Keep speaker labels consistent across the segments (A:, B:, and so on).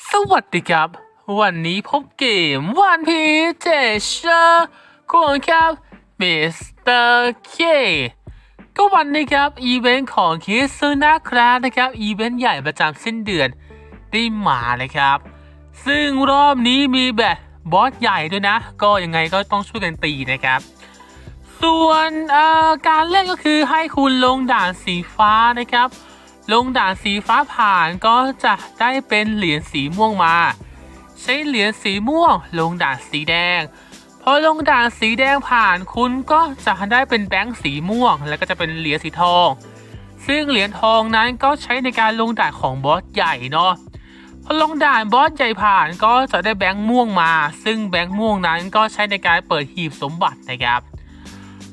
A: สวัสดีครับ วันนี้พบเกมวันพีเจเชอร์คุณครับมิสเตอร์เคก็วันนี้ครับ อีเวนต์ของคิซึนะครับนะครับ อีเวนต์ใหญ่ประจำสิ้นเดือนได้มาเลยครับ ซึ่งรอบนี้มีแบบบอสใหญ่ด้วยนะ ก็ยังไงก็ต้องช่วยกันตีนะครับ ส่วนอ่อการเล่นก็คือให้คุณลงด่านสีฟ้านะครับ ลงด่านสีฟ้าผ่านก็จะได้เป็นเหรียญสีม่วงมา ใช้เหรียญสีม่วง ลงด่านสีแดงพอลงด่านสีแดงผ่านคุณก็จะได้เป็นแบงค์สีม่วง แล้วก็จะเป็นเหรียญสีทอง ซึ่งเหรียญทองนั้นก็ใช้ในการลงด่านของบอสใหญ่เนาะพอลงด่านบอสใหญ่ผ่านก็จะได้แบงค์ม่วงมา ซึ่งแบงค์ม่วงนั้นก็ใช้ในการเปิดหีบสมบัตินะครับ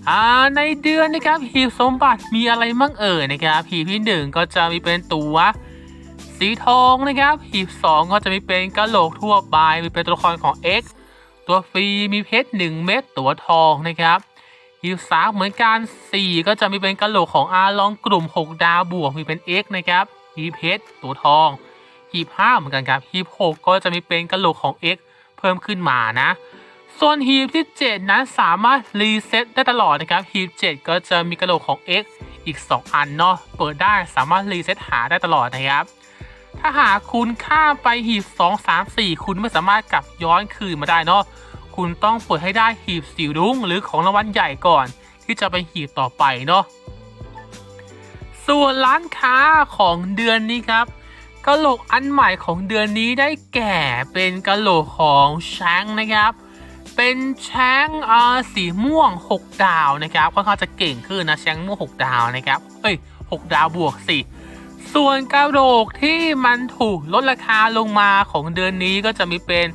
A: อ่าในเดือนนะครับหีบสมบัติมีอะไรมั่งเอ่ยนะครับหีบที่หนึ่งก็จะมีเป็นตัวสีทองนะครับ หีบสองก็จะมีเป็นกะโหลกทั่วไปมีเป็นตัวละครของ X ตัวฟรีมีเพชร1เม็ดตัวทองนะครับ หีบสามเหมือนกัน 4 ก็จะมีเป็นกะโหลกของอาลองกลุ่ม 6 ดาวบวกมีเป็น X นะครับ หีบเพชรตัวทอง หีบ5เหมือนกันครับ หีบ 6 ก็จะมีเป็นกะโหลกของ X เพิ่มขึ้นมานะ ส่วนฮีบที่ 7 นั้นสามารถรีเซ็ตได้ตลอดนะครับฮีบ7ก็จะมีกระโหลกของ X อีก 2 อันเนาะเปิดได้สามารถรีเซ็ตหาได้ตลอดนะครับ ถ้าหากคุณข้ามไปหีบ 2 3 4 คุณไม่สามารถกลับย้อนคืนมาได้เนาะคุณต้องเปิดให้ได้หีบสีรุ้งหรือของรางวัลใหญ่ก่อน ที่จะไปหีบต่อไปเนาะส่วนร้านค้าของเดือนนี้ครับกะโหลกอันใหม่ของเดือนนี้ได้แก่เป็นกะโหลกของแชงนะครับ เป็นแชงอ่าสีม่วง 6 ดาวนะครับค่อนข้างจะเก่งขึ้นนะแชงม่วง 6 ดาวนะครับเอ้ย 6 ดาวบวกสิส่วนกระโหลกที่มันถูกลดราคาลงมาของเดือนนี้ก็จะมีเป็น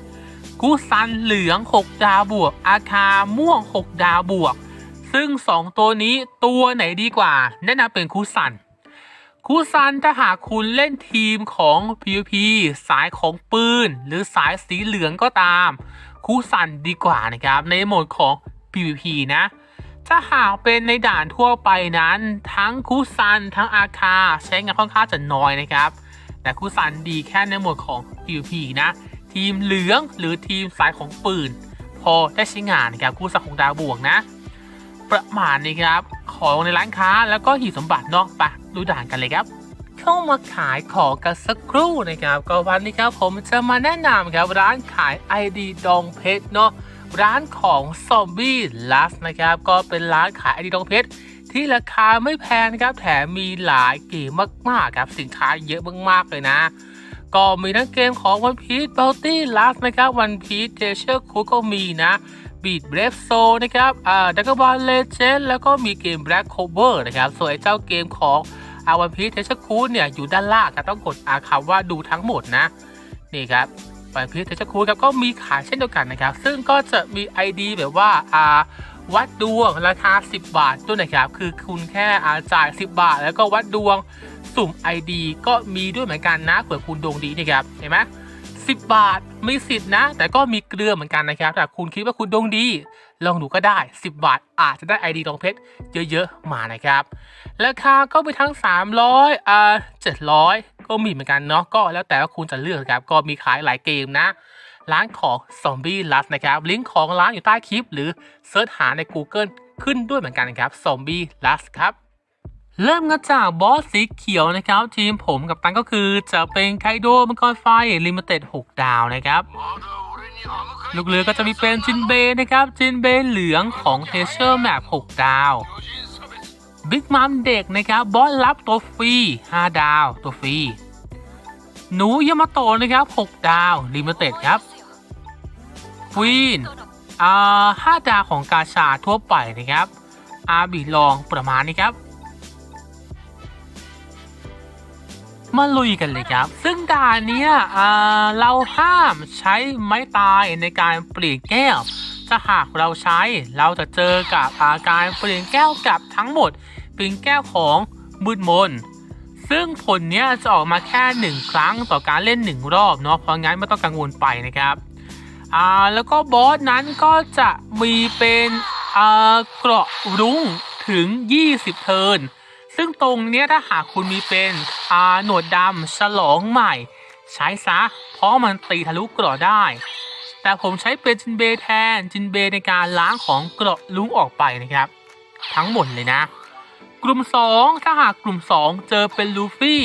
A: กูซันเหลือง 6 ดาวบวก อาคาม่วง 6 ดาวบวก ซึ่ง 2 ตัวนี้ตัวไหนดีกว่า แนะนำเป็นคูซันคูซันถ้าหากคุณเล่นทีมของ PVP สายของปืน หรือสายสีเหลืองก็ตาม คูซันดีกว่านะครับ ในโหมดของ PVP นะถ้าหากเป็นในด่านทั่วไปนั้น ทั้งคูซันทั้งอาคาใช้งานค่อนข้างจะน้อยนะครับ แต่คูซันดีแค่ในโหมดของ PVP นะ ทีมเหลืองหรือทีมสายของปืน พอได้ใช้งานนะครับคูซันของดาวบวกนะ ประมาณนี้ครับ ของในร้านค้าแล้วก็หีบสมบัติเนาะไปดูด่านกันเลยครับ เข้ามาขายของกันสักครู่นะครับ ก็วันนี้ครับผมจะมาแนะนำครับร้านขาย ID ดองเพชรเนาะร้านของซอมบี้ลัสนะครับก็เป็นร้านขาย ID ดองเพชรที่ราคาไม่แพงครับแถมมีหลายเกมมากๆครับสินค้าเยอะมากๆเลยนะก็มีทั้งเกมของ One Piece Bounty Last นะครับ One Piece Treasure Cruise ก็มีนะ Beat Brave Soul นะครับอ่า Dragon Ball Legend แล้วก็มีเกม Black Clover นะครับส่วนไอ้เจ้าเกมของ อาวันพีเทชคูดเนี่ยอยู่ด้านล่างครับต้องกดอาคำว่าดูทั้งหมดนะนี่ครับวันพีเทชคูดครับก็มีขายเช่นเดียวกันนะครับ ซึ่งก็จะมี ID แบบว่าอาวัดดวงราคา 10 บาทด้วยนะครับ คือคุณแค่อาจ่าย 10 บาท แล้วก็วัดดวงสุ่ม ID ก็มีด้วยเหมือนกันนะเผื่อคุณดวงดีนะครับเห็นไหม 10 บาทมีสิทธิ์นะ แต่ก็มีเกลือเหมือนกันนะครับถ้าคุณคิดว่าคุณดวงดี ลองดูก็ได้ 10 บาท อาจจะได้ ID ทองเพชรเยอะๆมานะครับราคาก็มีทั้ง 300อ่า700 ก็มีเหมือนกันเนาะก็แล้วแต่ว่าคุณจะเลือกครับก็มีขายหลายเกมนะร้านของ Zombie Lust นะครับลิงก์ของร้านอยู่ใต้คลิป หรือเซิร์ชหาใน Google ขึ้นด้วยเหมือนกันนะครับ Zombie Lust ครับ เริ่มกันจากบอสสีเขียวนะครับ ทีมผมกับตันก็คือจะเป็นไคโดมังกรไฟลิมิเต็ด6ดาวนะครับ ลูกเรือก็จะมีเป็นจินเบนะครับ จินเบเหลืองของเทเชอร์แมป6ดาวบิ๊กมัมเด็กนะครับ บอสลับตัวฟรี5ดาว ตัวฟรีหนูยามาโตะนะครับ 6 ดาวลิมิเต็ดครับควีนอ่า5ดาวของกาชาทั่วไปนะครับ อาบีลองประมาณนี้ครับ มาลุยกันเลยครับ ซึ่งด่านเนี้ยเราห้ามใช้ไม้ตายในการเปลี่ยนแก้ว ถ้าหากเราใช้เราจะเจอกับอาการเปลี่ยนแก้วกับทั้งหมด เป็นแก้วของมืดมน ซึ่งผลเนี้ยจะออกมาแค่หนึ่งครั้งต่อการเล่นหนึ่งรอบเนาะเพราะงั้นไม่ต้องกังวลไปนะครับอ่าแล้วก็บอสนั้นก็จะมีเป็นอ่าเกราะรุ้งถึง 20 เทิร์น ซึ่งตรงเนี้ยถ้าหากคุณมีเป็นอาหนวดดำฉลองใหม่ ใช้ซะ เพราะมันตีทะลุเกราะได้ แต่ผมใช้เป็นจินเบยแทนจินเบยในการล้างของเกราะลุงออกไปนะครับ ทั้งหมดเลยนะ กลุ่ม 2 ถ้าหากกลุ่ม 2 เจอเป็นลูฟี่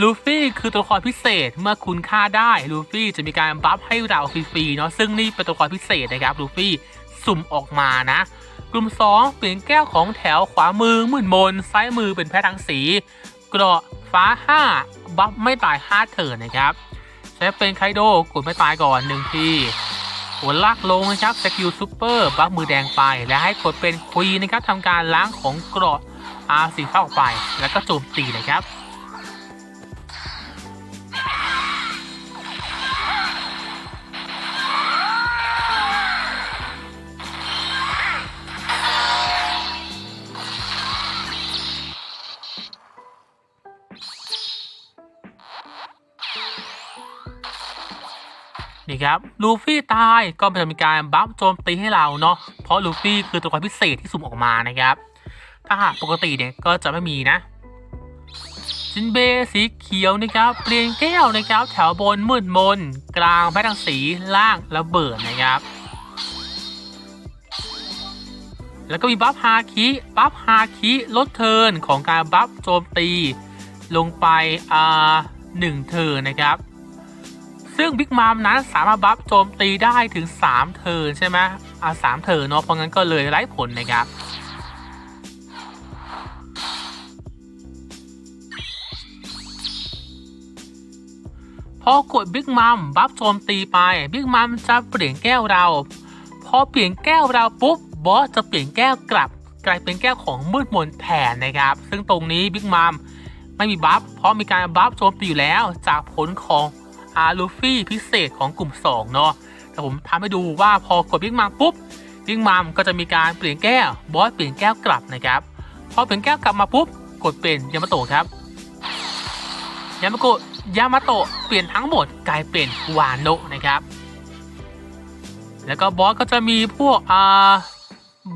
A: ลูฟี่คือตัวละครพิเศษเมื่อคุณฆ่าได้ลูฟี่จะมีการบัฟให้เราฟรีๆเนาะซึ่งนี่เป็นตัวละครพิเศษนะครับลูฟี่สุ่มออกมานะ กลุ่ม 2 เปลี่ยนแก้วของแถวขวามือมืดมน ซ้ายมือเป็นแพทย์ทางสี เกราะฟ้า 5 บัฟไม่ตาย 5 เถิร์นนะครับ ใช้เป็นไคโดกดไม่ตายก่อนหนึ่งทีหัวลากลงนะครับสกิลซูเปอร์บัฟมือแดงไป และให้กดเป็นควีนะครับทำการล้างของเกราะอาสีฟ้าออกไป แล้วก็โจมตีนะครับ นี่ครับลูฟี่ตายก็จะมีการบัฟโจมตีให้เราเนาะเพราะลูฟี่คือตัวละครพิเศษที่สุ่มออกมานะครับ ถ้าหากปกติเนี่ยก็จะไม่มีนะจินเบสีเขียวนะครับเปลี่ยนแก้วนะครับ แถวบนมืดมน กลางแพทย์ทางสีล่างระเบิดนะครับ แล้วก็มีบัฟฮาคิบัฟฮาคิลดเทิร์นของการบัฟโจมตี ลงไปอ่าหนึ่งเทินนะครับ ซึ่งบิ๊กมามนั้นสามารถบัฟโจมตีได้ถึง 3 เทิร์นใช่ไหมอ่าสามเทิร์นเนาะเพราะงั้นก็เลยไร้ผลนะครับพอกดบิ๊กมัมบัฟโจมตีไปบิ๊กมัมจะเปลี่ยนแก้วเรา พอเปลี่ยนแก้วเราปุ๊บบอสจะเปลี่ยนแก้วกลับ กลายเป็นแก้วของมืดมนแทนนะครับ ซึ่งตรงนี้บิ๊กมัมไม่มีบัฟเพราะมีการบัฟโจมตีอยู่แล้วจากผลของ อาลูฟี่พิเศษของกลุ่ม 2 เนาะแต่ผมทำให้ดูว่าพอกดบิ๊กมัมปุ๊บบิ๊กมัมก็จะมีการเปลี่ยนแก้ว บอสเปลี่ยนแก้วกลับนะครับ พอเปลี่ยนแก้วกลับมาปุ๊บ กดเป็นยามาโตะครับ ยามาโกะยามาโตะเปลี่ยนทั้งหมดกลายเป็นวานโนะนะครับ แล้วก็บอสก็จะมีพวกอ่า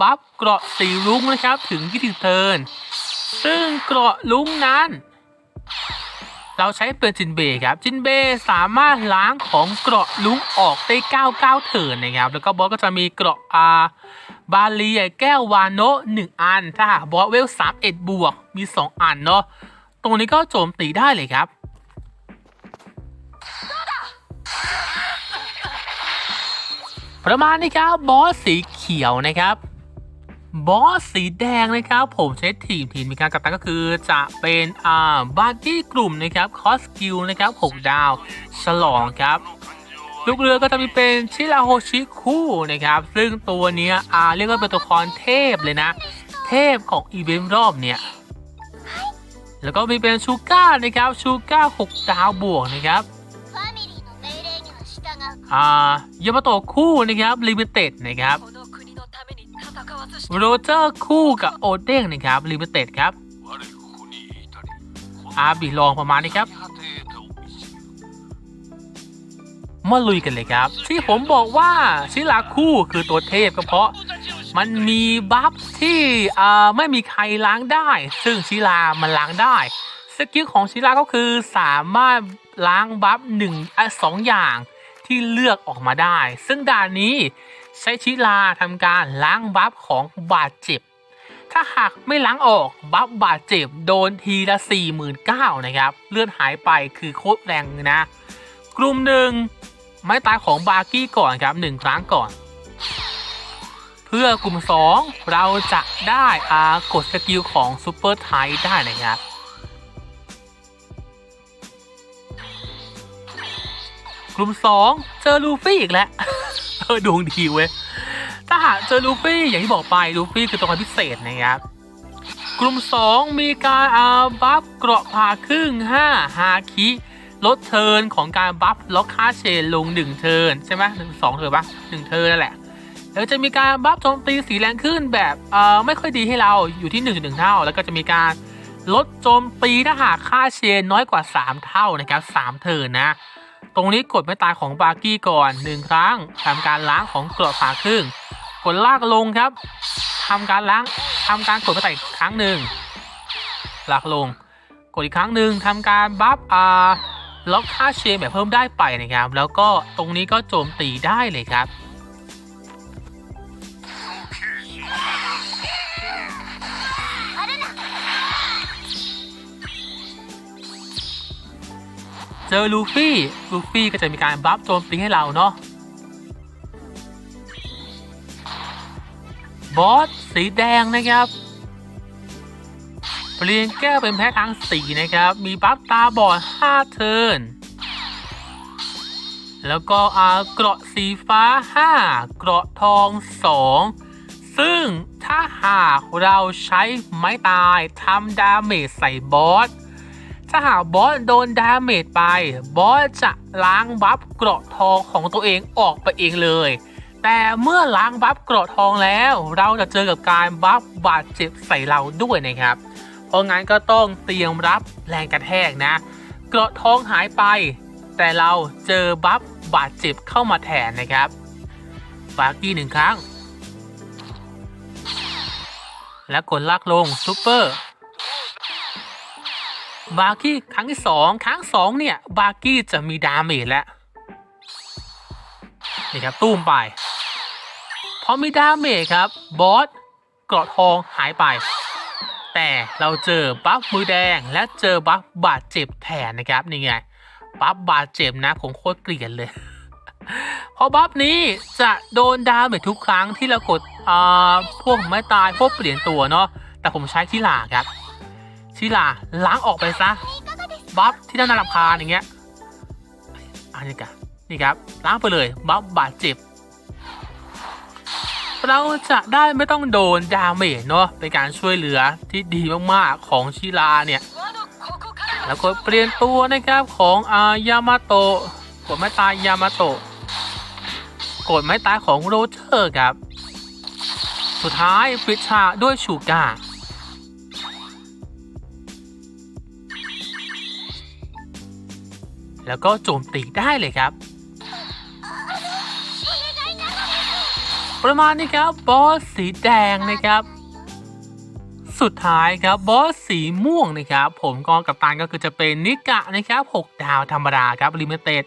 A: บัฟเกราะสีรุ้งนะครับถึง20เทิน ซึ่งเกราะลุ้งนั้น เราใช้เป็นจินเบย์ครับจินเบย์สามารถล้างของเกราะลุงออกได้99เทินนะครับแล้วก็บอสก็จะมีเกราะอาบาลีแก้ววานโนะ1อัน ถ้าหากบอสเวล31บวกมี 2 อันเนาะตรงนี้ก็โจมตีได้เลยครับประมาณนี้ครับบอสสีเขียวนะครับ บอสสีแดงนะครับ ผมใช้ทีมทีมมีการกับตันก็คือจะเป็นอ่าบาร์ดี้กลุ่มนะครับคอสกิลนะครับ6ดาว ฉลองครับลูกเรือก็จะมีเป็นชิราโฮชิคู่นะครับ ซึ่งตัวนี้อ่าเรียกว่าเป็นตัวละครเทพเลยนะ เทพของอีเวนต์รอบเนี่ย แล้วก็มีเป็นชูก้านะครับ ชูก้า6ดาวบวกนะครับอ่ายามาโตคู่นะครับลิมิเต็ดนะครับ โรเจอร์คู่กับโอเด้งนะครับลิมิเต็ดครับอาบีลองประมาณนี้ครับมาลุยกันเลยครับ ที่ผมบอกว่าชิลาคู่คือตัวเทพก็เพราะ มันมีบัฟที่ไม่มีใครล้างได้ ซึ่งชิลามันล้างได้สกิลของชิลาก็คือสามารถล้างบัฟหนึ่งสองอย่างที่เลือกออกมาได้ ซึ่งด่านนี้ ใช้ชิราทำการล้างบัฟของบาดเจ็บ ถ้าหากไม่ล้างออกบัฟบาดเจ็บโดนทีละ 49,000นะครับ เลือดหายไปคือโคตรแรงเลยนะ กลุ่มหนึ่งไม้ตายของบาร์กี้ก่อนครับหนึ่งครั้งก่อน เพื่อกลุ่ม 2 เราจะได้อากดสกิลของซูเปอร์ไทได้นะครับกลุ่ม 2 เจอลูฟี่อีกแล้ว ออดวงดีเว้ยถ้าหากเจอลูฟี่อย่างที่บอกไปลูฟี่คือตัวละครพิเศษนะครับกลุ่ม 2 มีการอาบัฟเกราะผ่าครึ่ง 5 ฮาคิลดเทิร์นของการบัฟล็อกค่าเชนลง 1 เทิร์นใช่ไหมหนึ่งสองเทิร์นปะหนึ่งเทิร์นนั่นแหละ แล้วจะมีการบัฟโจมตีสีแรงขึ้นแบบเอ่อไม่ค่อยดีให้เราอยู่ที่1.1เท่า แล้วก็จะมีการลดโจมตีถ้าหากค่าเชนน้อยกว่า 3 เท่านะครับ3เทิร์นนะ ตรงนี้กดไม่ตายของบาร์กี้ก่อน1ครั้งทำการล้างของเกราะผ่าครึ่ง กดลากลงครับทำการล้างทำการกดไม่ตายอีกครั้งหนึ่งลากลง กดอีกครั้งหนึ่งทำการบัฟอ่าล็อกค่าเชนแบบเพิ่มได้ไปนะครับ แล้วก็ตรงนี้ก็โจมตีได้เลยครับ เจอลูฟี่ ลูฟี่ก็จะมีการบัฟโจมตีให้เราเนาะ บอสสีแดงนะครับเปลี่ยนแก้วเป็นแพ้ทางสีนะครับ มีบัฟตาบอด5เทิร์น แล้วก็อาเกราะสีฟ้า 5 เกราะทอง 2 ซึ่งถ้าหากเราใช้ไม้ตายทำดาเมจใส่บอส ถ้าหากบอสโดนดาเมจไป บอสจะล้างบัฟเกราะทองของตัวเองออกไปเองเลย แต่เมื่อล้างบัฟเกราะทองแล้ว เราจะเจอกับการบัฟบาดเจ็บใส่เราด้วยนะครับ เพราะงั้นก็ต้องเตรียมรับแรงกระแทกนะ เกราะทองหายไป แต่เราเจอบัฟบาดเจ็บเข้ามาแทนนะครับบากี้หนึ่งครั้ง แล้วกดลากลงซูเปอร์ บาร์กี้ครั้งที่สองครั้งสองเนี่ย บาร์กี้จะมีดาเมจแล้ว นี่ครับตุ้มไป พอมีดาเมจครับ บอสเกราะทองหายไป แต่เราเจอบัฟมือแดงและเจอบัฟบาดเจ็บแทนนะครับนี่ไงบัฟบาดเจ็บนะผมโคตรเกลียดเลยเพราะบัฟนี้จะโดนดาเมจทุกครั้งที่เรากดอ่าพวกไม่ตายพวกเปลี่ยนตัวเนาะแต่ผมใช้ชิลาครับ ชีลาล้างออกไปซะบัฟที่ด้าน่ารำคาอย่างเงี้ยอันนี้กันี่ครับล้างไปเลยบัฟบาดเจ็บ เราจะได้ไม่ต้องโดนดาเมจเนาะเป็นการช่วยเหลือที่ดีมากๆของชิลาเนี่ย แล้วก็เปลี่ยนตัวนะครับของอายามาโตะกดไม้ตายยามาโตะกดไม้ตายของโรเจอร์ครับ สุดท้ายปิดฉากด้วยชูกา แล้วก็โจมตีได้เลยครับ ประมาณนี้ครับบอสสีแดงนะครับ สุดท้ายครับบอสสีม่วงนะครับ ผมกองกับตานก็คือจะเป็นนิกะนะครับ 6 ดาวธรรมดาครับลิมิเต็ด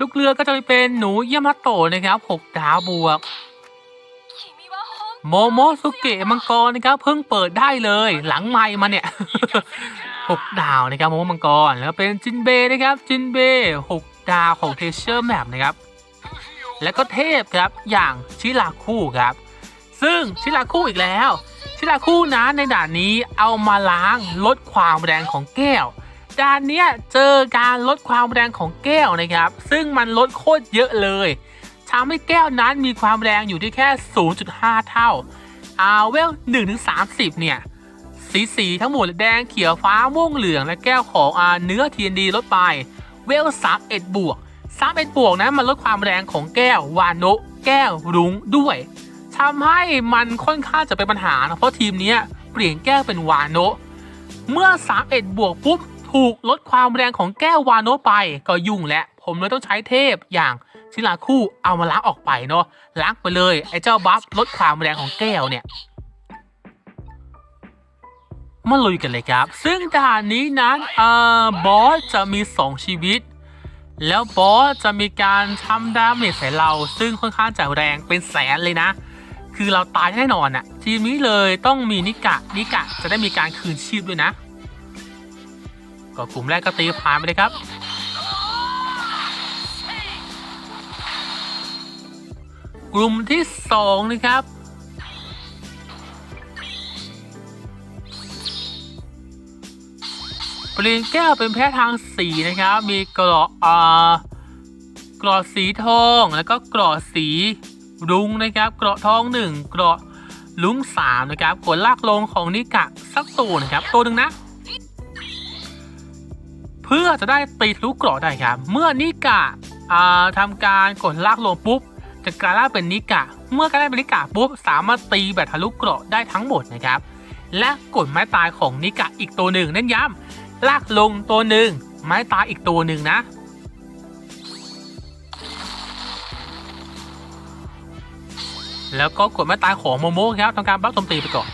A: ลูกเรือก็จะเป็นหนูยามาโตะนะครับ6ดาวบวกโมโมสุเกะมังกรนะครับ เพิ่งเปิดได้เลย หลังไม้มาเนี่ย 6 ดาวนะครับโมมังกรแล้วเป็นจินเบนะครับจินเบ 6 ดาวของเทเชอร์แมปนะครับและก็เทพครับอย่างชิราคู่ครับ ซึ่งชิราคู่อีกแล้ว ชิราคู่นะในด่านนี้เอามาล้างลดความแรงของแก้วด่านเนี้ยเจอการลดความแรงของแก้วนะครับ ซึ่งมันลดโคตรเยอะเลยทำให้แก้วนั้นมีความแรงอยู่ที่แค่ 0.5 เท่าอาเวล1-30 เนี่ย สีสีทั้งหมดแดงเขียวฟ้าม่วงเหลืองและแก้วของอาเนื้อ TND ลดไป เวล31บวก31บวกนะมันลดความแรงของแก้ววาโนแก้วรุ้งด้วยทำให้มันค่อนข้างจะเป็นปัญหานะเพราะทีมนี้เปลี่ยนแก้วเป็นวาโนเมื่อ31บวกปุ๊บถูกลดความแรงของแก้ววาโนไปก็ยุ่งแล้วผมเลยต้องใช้เทพอย่างชิลาคู่เอามาล้างออกไปเนาะล้างไปเลยไอ้เจ้าบัฟลดความแรงของแก้วเนี่ย มาลุยกันเลยครับ ซึ่งด่านนี้นั้นเอ่อบอสจะมี 2 ชีวิต แล้วบอสจะมีการทำดาเมจใส่เรา ซึ่งค่อนข้างจะแรงเป็นแสนเลยนะ คือเราตายแน่นอนอะทีมนี้เลยต้องมีนิกะนิกะจะได้มีการคืนชีพด้วยนะ ก็กลุ่มแรกก็ตีผ่านไปเลยครับกลุ่มที่สองนะครับ ปลี่ยนแก้วเป็นแพ้ทางสีนะครับ มีกราะอ่ากรอสีทองแล้วก็กราะสีรุ้งนะครับเกราะทองหนึ่งเกราะลุ้งสามนะครับกดลากลงของนิกะสักตัวนะครับ ตัวหนึ่งนะ เพื่อจะได้ตีทะลุเกราะได้ครับ เมื่อนิกะอ่าทำการกดลากลงปุ๊บจะกลายร่างเป็นนิกะ เมื่อกลายร่างเป็นนิกะปุ๊บสามารถตีแบบทะลุเกราะได้ทั้งหมดนะครับ และกดไม้ตายของนิกะอีกตัวหนึ่งเน้นย้ำ ลากลงตัวหนึ่ง ไม้ตายอีกตัวหนึ่งนะ แล้วก็กดไม้ตายของโมโมครับทำการบัฟโจมตีไปก่อน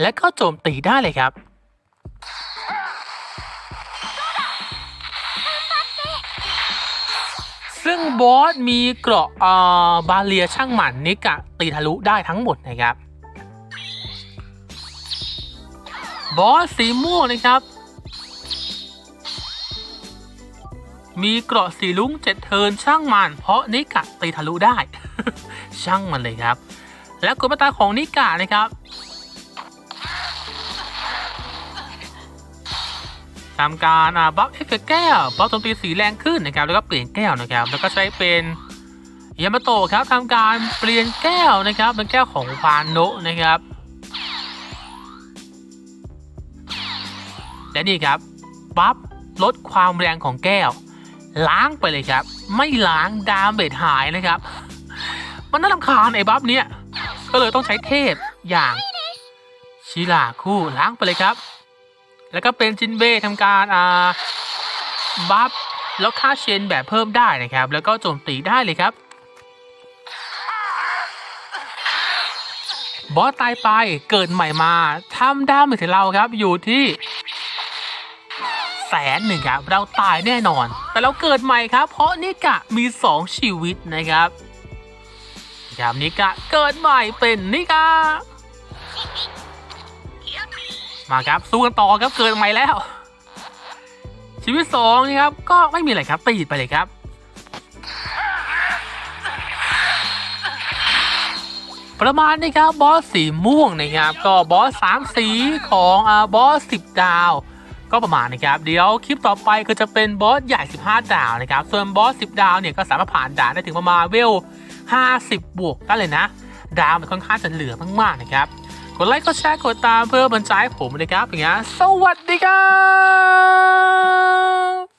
A: และก็โจมตีได้เลยครับ ซึ่งบอสมีเกราะเอ่อบาเลียช่างหมันนิกะตีทะลุได้ทั้งหมดนะครับ บอสสีม่วงนะครับ มีเกราะสีลุ้งเจ็ดเทินช่างมัน เพราะนิกะตีทะลุได้ ช่างมันเลยครับ และกลตาของนิกะนะครับ ทำการอ่าบัฟเอฟเฟกแก้วบัฟโจมตีสีแรงขึ้นนะครับ แล้วก็เปลี่ยนแก้วนะครับ แล้วก็ใช้เป็นยามาโตะครับทำการเปลี่ยนแก้วนะครับเป็นแก้วของพานโนะนะครับ และนี่ครับบัฟลดความแรงของแก้ว ล้างไปเลยครับ ไม่ล้างดามเบดหายนะครับ มันน่ารำคาญไอ้บัฟเนี้ยก็เลยต้องใช้เทพอย่างชิลาคู่ล้างไปเลยครับ แล้วก็เป็นจินเบ้ทำการอ่าบัฟแล้วค่าเชนแบบเพิ่มได้นะครับ แล้วก็โจมตีได้เลยครับ บอสตายไปเกิดใหม่มาทำดาเมจให้เราครับอยู่ที่แสนหนึ่งครับเราตายแน่นอน แต่เราเกิดใหม่ครับ เพราะนิกะมี 2 ชีวิตนะครับครับนิกะเกิดใหม่เป็นนิกะ มาครับ สู้กันต่อครับเกิดใหม่แล้ว ชีวิตสองนะครับ ก็ไม่มีอะไรครับตีดไปเลยครับประมาณนี้ครับบอสสีม่วงนะครับ ก็บอสสามสีของอ่าบอสสิบดาว ก็ประมาณนะครับ เดี๋ยวคลิปต่อไปก็จะเป็นบอสใหญ่ 15 ดาวนะครับ ส่วนบอส 10 ดาวเนี่ยก็สามารถผ่านด่านได้ถึงประมาณเวล 50 บวกได้เลยนะ ดาวมันค่อนข้างจะเหลือมากๆนะครับ ดไลค์กดแชร์กดตามเพื่อบันใจายผมนะครับอย่างเงี้ยสวัสดีครับ